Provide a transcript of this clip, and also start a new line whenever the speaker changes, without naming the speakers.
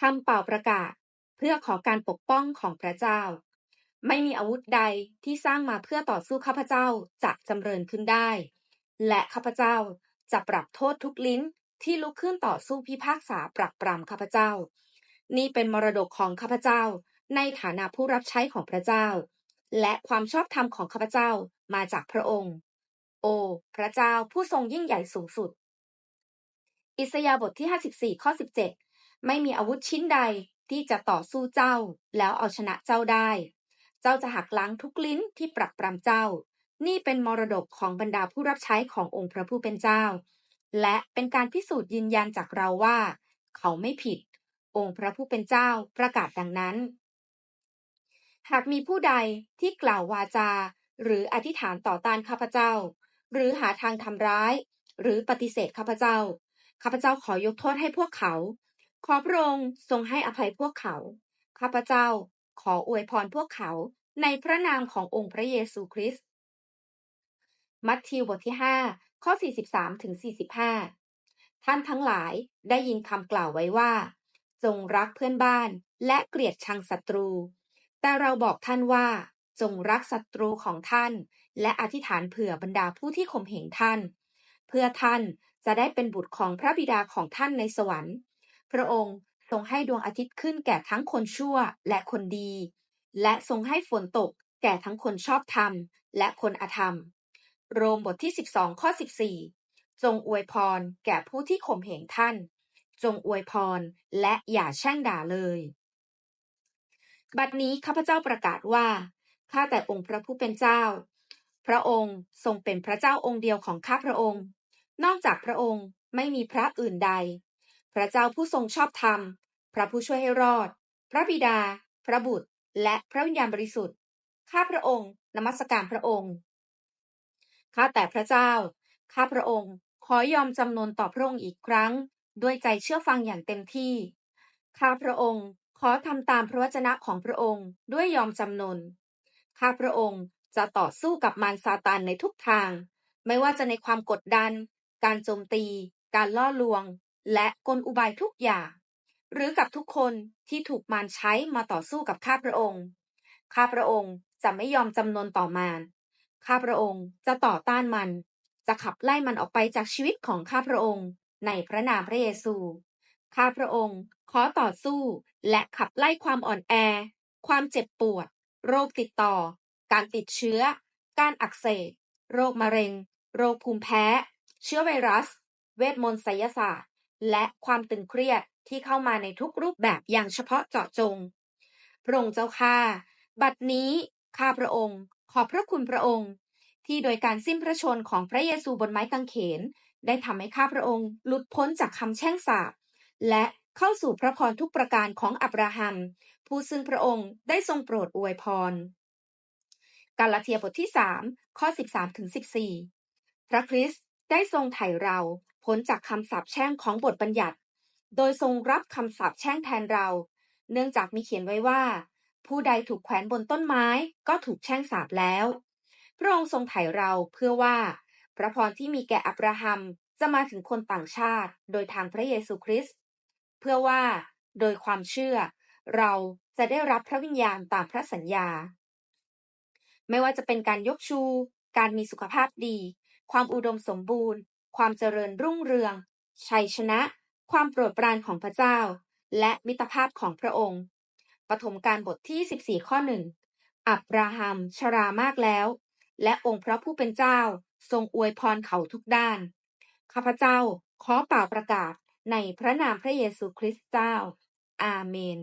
คำเป่าประกาศ เพื่อขอการปกป้องของพระเจ้า ไม่มีอาวุธใดที่สร้างมาเพื่อต่อสู้ข้าพเจ้าจะจำเริญขึ้นได้ และข้าพเจ้าจะปรับโทษทุกลิ้นที่ลุกขึ้นต่อสู้พิพากษาปรักปรำข้าพเจ้า นี่เป็นมรดกของข้าพเจ้า ในฐานะผู้รับใช้ของพระเจ้า และความชอบธรรมของข้าพเจ้ามาจากพระองค์ โอ พระเจ้าผู้ทรงยิ่งใหญ่สูงสุด อิสยาบทที่ 54 ข้อ 17 ไม่มีอาวุธชิ้นใดที่จะต่อสู้เจ้า แล้วเอาชนะเจ้าได้ เจ้าจะหักล้างทุกลิ้นที่ปรักปรำเจ้า นี่เป็นมรดกของบรรดาผู้รับใช้ขององค์พระผู้เป็นเจ้า และเป็นการพิสูจน์ยืนยันจากเราว่า เขาไม่ผิด องค์พระผู้เป็นเจ้าประกาศดังนั้น หากมีผู้ใดที่กล่าววาจา หรืออธิษฐานต่อต้านข้าพเจ้า หรือหาทางทำร้าย หรือปฏิเสธข้าพเจ้าข้าพเจ้าขอยกโทษให้พวกเขา ขอพระองค์ทรงให้อภัยพวกเขา ข้าพเจ้าขออวยพรพวกเขาในพระนามขององค์พระเยซูคริสต์ มัทธิวบทที่ 5 ข้อ 43ถึง45 ท่านทั้งหลายได้ยินคำกล่าวไว้ว่า จงรักเพื่อนบ้านและเกลียดชังศัตรู แต่เราบอกท่านว่า จงรักศัตรูของท่าน และอธิษฐานเผื่อบรรดาผู้ที่ข่มเหงท่าน เพื่อท่านจะได้เป็นบุตรของพระบิดาของท่านในสวรรค์ พระองค์ทรงให้ดวงอาทิตย์ขึ้นแก่ทั้งคนชั่วและคนดี และทรงให้ฝนตกแก่ทั้งคนชอบธรรมและคนอธรรม โรมบทที่ 12 ข้อ 14 จงอวยพรแก่ผู้ที่ข่มเหงท่าน จงอวยพรและอย่าแช่งด่าเลย บัดนี้ข้าพเจ้าประกาศว่า ข้าแต่องค์พระผู้เป็นเจ้า พระองค์ทรงเป็นพระเจ้าองค์เดียวของข้าพระองค์ นอกจากพระองค์ไม่มีพระอื่นใด พระเจ้าผู้ทรงชอบธรรม พระผู้ช่วยให้รอด พระบิดา พระบุตร และพระวิญญาณบริสุทธิ์ ข้าพระองค์นมัสการพระองค์ ข้าแต่พระเจ้า ข้าพระองค์ขอยอมจำนนต่อพระองค์อีกครั้ง ด้วยใจเชื่อฟังอย่างเต็มที่ ข้าพระองค์ขอทำตามพระวจนะของพระองค์ด้วยยอมจำนน ข้าพระองค์จะต่อสู้กับมารซาตานในทุกทาง ไม่ว่าจะในความกดดัน การโจมตี การล่อลวง และกลอุบายทุกอย่าง หรือกับทุกคนที่ถูกมารใช้มาต่อสู้กับข้าพระองค์ ข้าพระองค์จะไม่ยอมจำนนต่อมาร ข้าพระองค์จะต่อต้านมัน จะขับไล่มันออกไปจากชีวิตของข้าพระองค์ ในพระนามพระเยซู ข้าพระองค์ขอต่อสู้และขับไล่ความอ่อนแอ ความเจ็บปวด โรคติดต่อ การติดเชื้อ การอักเสบ โรคมะเร็ง โรคภูมิแพ้ เชื้อไวรัส เวทมนต์ไสยศาสตร์ และความตึงเครียดที่เข้ามาในทุกรูปแบบอย่างเฉพาะเจาะจง พระองค์เจ้าข้าบัดนี้ข้าพระองค์ ขอบพระคุณพระองค์ ที่โดยการสิ้นพระชนของพระเยซูบนไม้กางเขน ได้ทำให้ข้าพระองค์หลุดพ้นจากคำแช่งสาปและเข้าสู่พระพรทุกประการของอับราฮัม ผู้ซึ่งพระองค์ได้ทรงโปรดอวยพร กาลาเทียบทที่ 3 ข้อ 13ถึง14 พระคริสต์ได้ทรงไถ่เรา พ้นจากคำสาปแช่งของบทบัญญัติ โดยทรงรับคำสาปแช่งแทนเรา เนื่องจากมีเขียนไว้ว่า ผู้ใดถูกแขวนบนต้นไม้ก็ถูกแช่งสาปแล้ว พระองค์ทรงไถ่เราเพื่อว่า พระพรที่มีแก่อับราฮัมจะมาถึงคนต่างชาติโดยทางพระเยซูคริสต์เพื่อว่าโดยความเชื่อ เราจะได้รับพระวิญญาณตามพระสัญญา ไม่ว่าจะเป็นการยกชู การมีสุขภาพดี ความอุดมสมบูรณ์ ความเจริญรุ่งเรือง ชัยชนะ ความโปรดปรานของพระเจ้า และมิตรภาพของพระองค์ ปฐมกาลบทที่ 14 ข้อหนึ่งอับราฮัมชรามากแล้ว และองค์พระผู้เป็นเจ้าทรงอวยพรเขาทุกด้าน ข้าพเจ้าขอเป่าประกาศในพระนามพระเยซูคริสต์เจ้า อาเมน